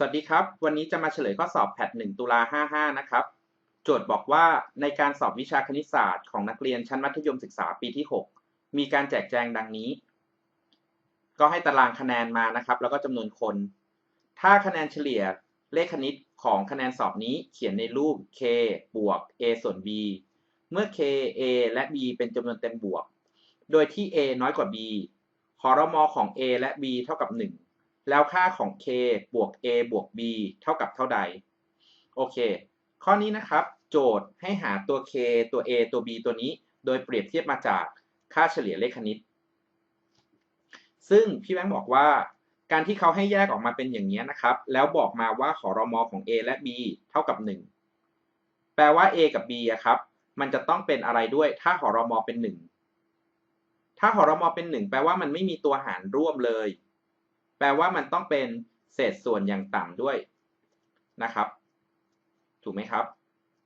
สวัสดีครับ วันนี้จะมาเฉลยข้อสอบแพท1ตุลา55 นะครับ โจทย์บอกว่าในการสอบวิชาคณิตศาสตร์ของนักเรียนชั้นมัธยมศึกษาปีที่ 6 มีการแจกแจงดังนี้ ก็ให้ตารางคะแนนมานะครับ แล้วก็จำนวนคน ถ้าคะแนนเฉลี่ยเลขคณิตของคะแนนสอบนี้เขียนในรูป k บวก a ส่วน b เมื่อ k a และ b เป็นจำนวนเต็มบวก โดยที่ a น้อยกว่า b คอรมอของ a และ b เท่ากับ 1 แล้วค่าของ k บวก a บวก b เท่ากับเท่าใด โอเค ข้อนี้นะครับ โจทย์ให้หาตัว k ตัว a ตัว b ตัวนี้ โดยเปรียบเทียบมาจากค่าเฉลี่ยเลขคณิต ซึ่งพี่แบงค์บอกว่า การที่เขาให้แยกออกมาเป็นอย่างนี้นะครับ แล้วบอกมาว่าขอรมอของ a และ b เท่ากับ 1 แปลว่า a กับ b อะครับ มันจะต้องเป็นอะไรด้วย ถ้าหอรมอเป็น 1 ถ้าหอรมอเป็น 1 แปลว่ามันไม่มีตัวหารร่วมเลย แปลว่ามันต้องเป็นเศษส่วนอย่างต่ำด้วยนะครับ ถูกไหมครับ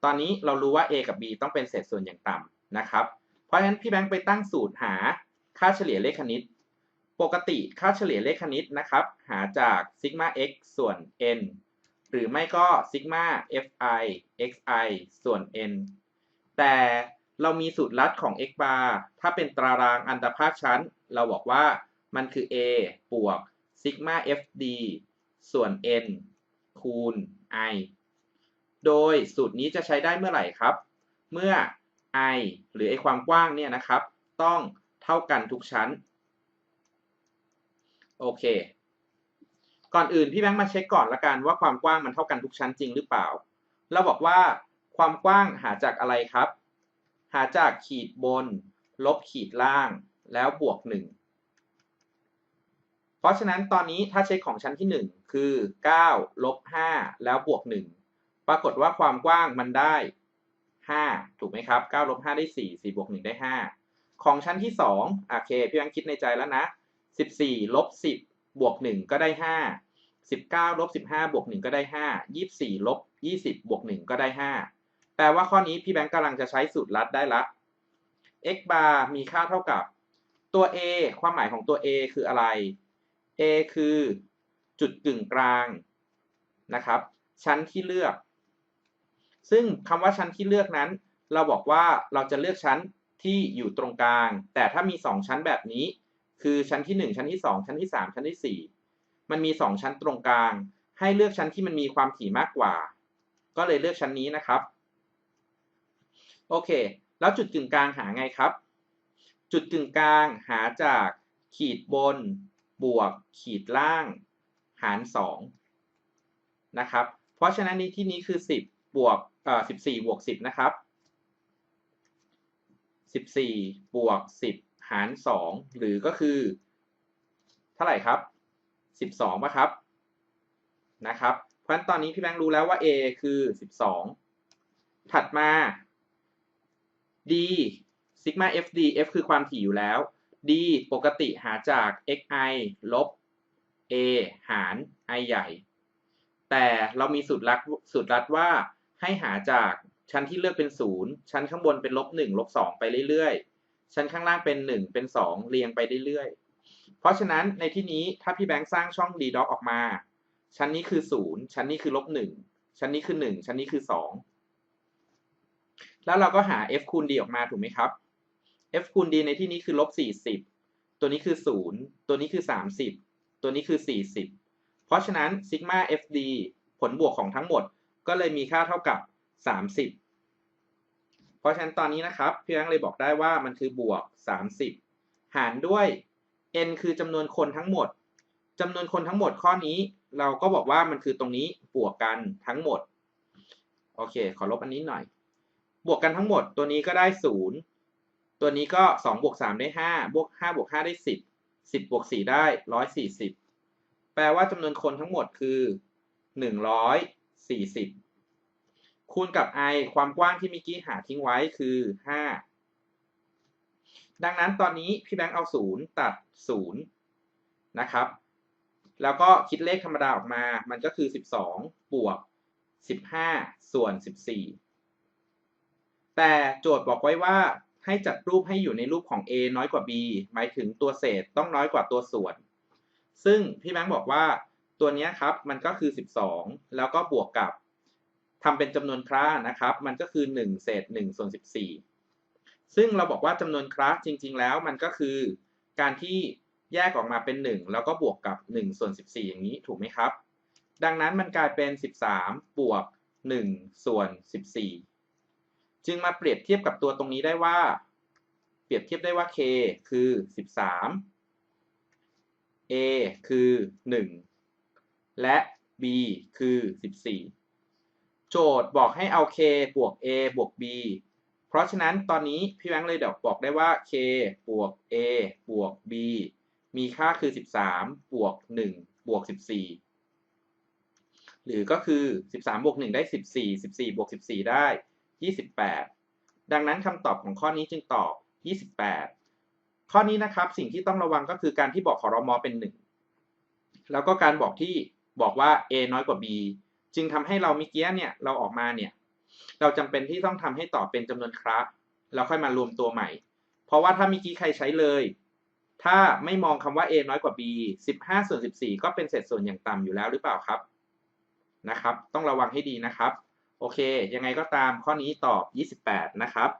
ตอนนี้เรารู้ว่า a กับ b ต้องเป็นเศษส่วนอย่างต่ำนะครับ เพราะฉะนั้นพี่แบงค์ไปตั้งสูตรหาค่าเฉลี่ยเลขคณิต ปกติค่าเฉลี่ยเลขคณิตนะครับ หาจากซิกมา x ส่วน n หรือไม่ก็ซิกมา fi xi ส่วน n แต่เรามีสูตรลัดของ x bar ถ้าเป็นตารางอันตรภาคชั้น เราบอกว่ามันคือ a บวก ซิกมา fd ส่วน n คูณ i โดยสูตรนี้จะใช้ได้เมื่อไหร่ครับ เมื่อ i หรือไอความกว้างเนี่ยนะครับ ต้องเท่ากันทุกชั้น โอเค ก่อนอื่นพี่แบงค์มาเช็คก่อนละกันว่าความกว้างมันเท่ากันทุกชั้นจริงหรือเปล่า เราบอกว่าความกว้างหาจากอะไรครับ หาจากขีดบน ลบขีดล่างแล้วบวก1 เพราะฉะนั้นตอนนี้ถ้าเช็คของชั้นที่ 1 คือ9ลบ5แล้วบวก 1 ปรากฏว่าความกว้างมันได้ 5 ถูกไหมครับ9ลบ5ได้ 4 4บวก1ได้ 5 ของชั้นที่2โอเคพี่แบงค์คิดในใจแล้วนะ 14ลบ10บวก 1 ก็ได้ 5 19ลบ15บวก 1 ก็ได้ 5 24ลบ20บวก 1 ก็ได้ 5 แปลว่าข้อนี้พี่แบงค์กำลังจะใช้สูตรลัดได้ละ x bar มีค่าเท่ากับ ตัว a ความหมายของตัว a คืออะไร a คือจุดกึ่งกลางนะครับ ชั้นที่เลือก ซึ่งคำว่าชั้นที่เลือกนั้น เราบอกว่าเราจะเลือกชั้นที่อยู่ตรงกลาง แต่ถ้ามี 2 ชั้นแบบนี้ คือชั้นที่ 1 ชั้นที่ 2 ชั้นที่ 3 ชั้นที่ 4 มันมี 2 ชั้นตรงกลาง ให้เลือกชั้นที่มันมีความถี่มากกว่า ก็เลยเลือกชั้นนี้นะครับ โอเค แล้วจุดกึ่งกลางหาไงครับ จุดกึ่งกลางหาจากขีดบน บวกขีดล่างหาร2นะครับ เพราะฉะนั้นในที่นี้คือ 10 บวกเอ่อ14 บวก 10 นะครับ 14 บวก 10 หาร 2 หรือก็คือ เท่าไหร่ครับ 12ป่ะครับ นะครับ เพราะฉะนั้นตอนนี้พี่แบงค์รู้แล้วว่า A คือ 12 ถัดมา D ซิกมา FD F คือความถี่อยู่แล้ว D ปกติหาจาก xi ลบ a หาร i ใหญ่ แต่เรามีสูตรลัดสูตรลัดว่าให้หาจากชั้นที่เลือกเป็น 0 ชั้นข้างบนเป็นลบ1ลบ2ไปเรื่อยๆ ชั้นข้างล่างเป็น 1 เป็น 2 เรียงไปเรื่อยๆ เพราะฉะนั้นในที่นี้ถ้าพี่แบงค์สร้างช่อง d doc ออกมา ชั้นนี้คือ 0 ชั้นนี้คือลบ1ชั้นนี้คือ 1 ชั้นนี้คือ 2 แล้วเราก็หา f คูณ d ออกมาถูกไหมครับ f คูณ d ในที่นี้คือลบ40 ตัวนี้คือ 0 ตัวนี้คือ 30 ตัวนี้คือ 40 เพราะฉะนั้นซิกมา fd ผลบวกของทั้งหมดก็เลยมีค่าเท่ากับ 30 เพราะฉะนั้นตอนนี้นะครับพี่แบงค์เลยบอกได้ว่ามันคือบวก 30 หารด้วย n คือจำนวนคนทั้งหมดจำนวนคนทั้งหมดข้อนี้ เราก็บอกว่ามันคือตรงนี้บวกกันทั้งหมด โอเค ขอลบอันนี้หน่อย บวกกันทั้งหมดตัวนี้ก็ได้ 0 ตัวนี้ก็2บวก3ได้5บวก5บวก5ได้ 10 10บวก4ได้ 140 แปลว่าจำนวนคนทั้งหมดคือ 140 คูณกับ i ความกว้างที่เมื่อกี้หาทิ้งไว้คือ 5 ดังนั้นตอนนี้พี่แบงค์เอา 0 ตัด 0 นะครับ แล้วก็คิดเลขธรรมดาออกมา มันก็คือ 12 บวก 15 ส่วน 14 แต่โจทย์บอกไว้ว่า ให้จัดรูปให้อยู่ในรูปของ a น้อยกว่า b หมายถึงตัวเศษต้องน้อยกว่าตัวส่วน ซึ่งพี่แบงค์บอกว่าตัวนี้ครับมันก็คือ 12 แล้วก็บวกกับทำเป็นจำนวนครานะครับ มันก็คือ 1 เศษ1ส่วน14 ซึ่งเราบอกว่าจำนวนคราจริง ๆ แล้วมันก็คือ การที่แยกออกมาเป็น 1 แล้วก็บวกกับ1ส่วน14 อย่างนี้ถูกไหมครับ ดังนั้นมันกลายเป็น 13 บวก 1 ส่วน 14 จึงมาเปรียบเทียบกับตัวตรงนี้ได้ว่า เปรียบเทียบได้ว่า k คือ 13 a คือ 1 และ b คือ 14 โจทย์บอกให้เอา k บวก a บวก b เพราะฉะนั้นตอนนี้พี่แบงค์เลยเดี๋ยวบอกได้ว่า k บวก a บวก b มีค่าคือ 13 บวก 1 บวก 14 หรือก็คือ 13 บวก 1 ได้ 14 14 บวก 14 ได้ 28 ดังนั้นคำตอบของข้อนี้จึงตอบ 28 ข้อนี้นะครับสิ่งที่ต้องระวังก็คือการที่บอกขอรมอเป็น 1 แล้วก็การบอกที่บอกว่า a น้อยกว่า b จึงทำให้เราเมื่อกี้เนี่ยเราออกมาเนี่ยเราจำเป็นที่ต้องทำให้ตอบเป็นจำนวนคระแล้วค่อยมารวมตัวใหม่ เพราะว่าถ้าเมื่อกี้ใครใช้เลย ถ้าไม่มองคำว่า a น้อยกว่า b 15ส่วน14 ก็เป็นเศษส่วนอย่างต่ำอยู่แล้วหรือเปล่าครับนะครับ ต้องระวังให้ดีนะครับ โอเค ยังไงก็ตามข้อนี้ตอบ 28 นะครับ